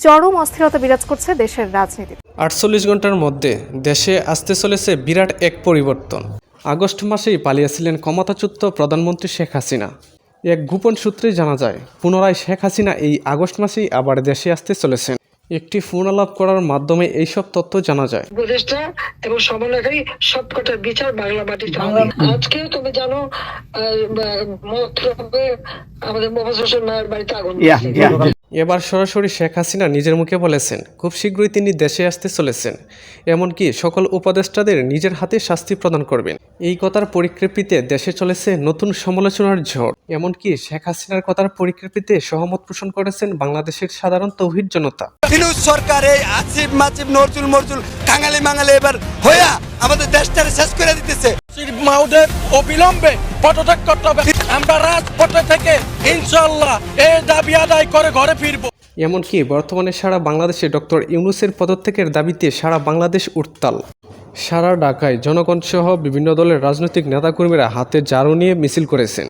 চরম অস্থিরতা বিরাজ করছে দেশের রাজনীতিতে আটচল্লিশ ঘণ্টার মধ্যে দেশে আসতে চলেছে বিরাট এক পরিবর্তন। আগস্ট মাসেই পালিয়েছিলেন ক্ষমতাচ্যুত প্রধানমন্ত্রী শেখ হাসিনা। এক গোপন সূত্রে জানা যায় পুনরায় শেখ হাসিনা এই আগস্ট মাসেই আবার দেশে আসতে চলেছেন। একটি ফোন আলাপ করার মাধ্যমে এইসব তথ্য জানা যায়। উপদেষ্টা এবং সমন্বয়কারী সবকটার বিচার বাংলা মাটিতে হবে আজকেও তুমি জানো আমাদের মোহাম্মদ হোসেন মায়ের বাড়িতে আগুন। এবার সরাসরি শেখ হাসিনা নিজের মুখে বলেছেন খুব শীঘ্রই তিনি দেশে আসতে চলেছেন। এমনকি সকল উপদেষ্টাদের নিজের হাতে শাস্তি প্রদান করবেন। এই কথার পরিপ্রেক্ষিতে দেশে চলেছে নতুন সমালোচনার ঝড়। এমনকি শেখ হাসিনার কথার পরিপ্রেক্ষিতে সহমত পোষণ করেছেন বাংলাদেশের সাধারণ তৌহিদ জনতা। সরকার আসিফ মাসিফ নজরুল মরজুল কাঙালি মাঙালি এবার হইয়া আমাদের দেশটারে শেষ করে দিতেছে। অবিলম্বে পদত্যাগ করতে হবে। আমরা রাজপথে থেকে ইনশাল্লাহ এই দাবি আদায় করে ঘরে ফিরবো। এমনকি বর্তমানে সারা বাংলাদেশে ডক্টর ইউনুসের পদত্যাগের দাবিতে সারা বাংলাদেশ উত্তাল। সারা ঢাকায় জনগণ সহ বিভিন্ন দলের রাজনৈতিক নেতাকর্মীরা হাতে ঝাড়ু নিয়ে মিছিল করেছেন।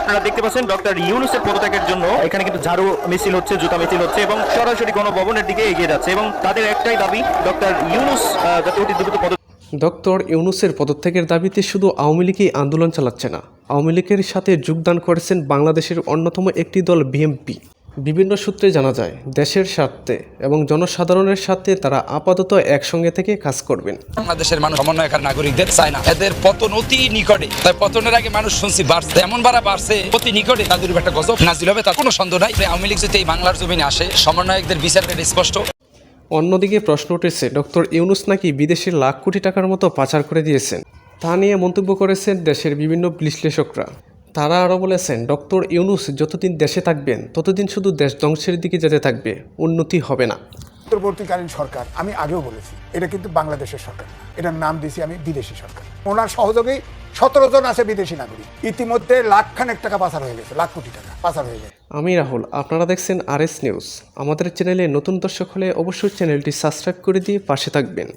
আপনারা দেখতে পাচ্ছেন ডক্টর ইউনুসের পদত্যাগের জন্য এখানে কিন্তু ঝাড়ু মিছিল হচ্ছে জুতা মিছিল হচ্ছে এবং সরাসরি গণভবনের দিকে এগিয়ে যাচ্ছে এবং তাদের একটাই দাবি ডক্টর ইউনুস যাতে অতি দ্রুত পদ ডক্টর ইউনুসের পদত্যাগের দাবিতে শুধু আওয়ামী লীগই আন্দোলন চালাচ্ছে না। আওয়ামী লীগের সাথে যোগদান করেছেন বাংলাদেশের অন্যতম একটি দল বিএমপি। বিভিন্ন সূত্রে জানা যায় দেশের স্বার্থে এবং জনসাধারণের সাথে তারা আপাতত একসঙ্গে থেকে কাজ করবেন। বাংলাদেশের মানুষ সমন্বয়কার নাগরিকদের চায় না। এদের পতন অতি নিকটে। তাই পতনের আগে মানুষ শুনছি বাড়ছে। এমন বাড়া বাড়ছে অতি নিকটে তাদের একটা গজব নাজিল হবে তার কোনো সন্দেহ নাই। আওয়ামী লীগ যদি এই বাংলার জমিনে আসে সমন্বয়কদের বিচার এটা স্পষ্ট। অন্যদিকে প্রশ্ন উঠেছে ডক্টর ইউনুস নাকি বিদেশে লাখ কোটি টাকার মতো পাচার করে দিয়েছেন। তা নিয়ে মন্তব্য করেছেন দেশের বিভিন্ন বিশ্লেষকরা। তারা আরও বলেছেন ডক্টর ইউনুস যতদিন দেশে থাকবেন ততদিন শুধু দেশ ধ্বংসের দিকে যেতে থাকবে উন্নতি হবে না। অন্তর্বর্তীকালীন সরকার আমি আগেও বলেছি এটা কিন্তু বাংলাদেশের সরকার এটার নাম দিয়েছি আমি বিদেশি সরকার। ওনার সহযোগেই সতেরো জন আছে বিদেশি নাগরিক। ইতিমধ্যে লাখখানেক টাকা পাচার হয়ে গেছে লাখ কোটি টাকা পাচার হয়ে গেছে। আমি রাহুল আপনারা দেখছেন আর এস নিউজ। আমাদের চ্যানেলে নতুন দর্শক হলে অবশ্যই চ্যানেলটি সাবস্ক্রাইব করে দিয়ে পাশে থাকবেন।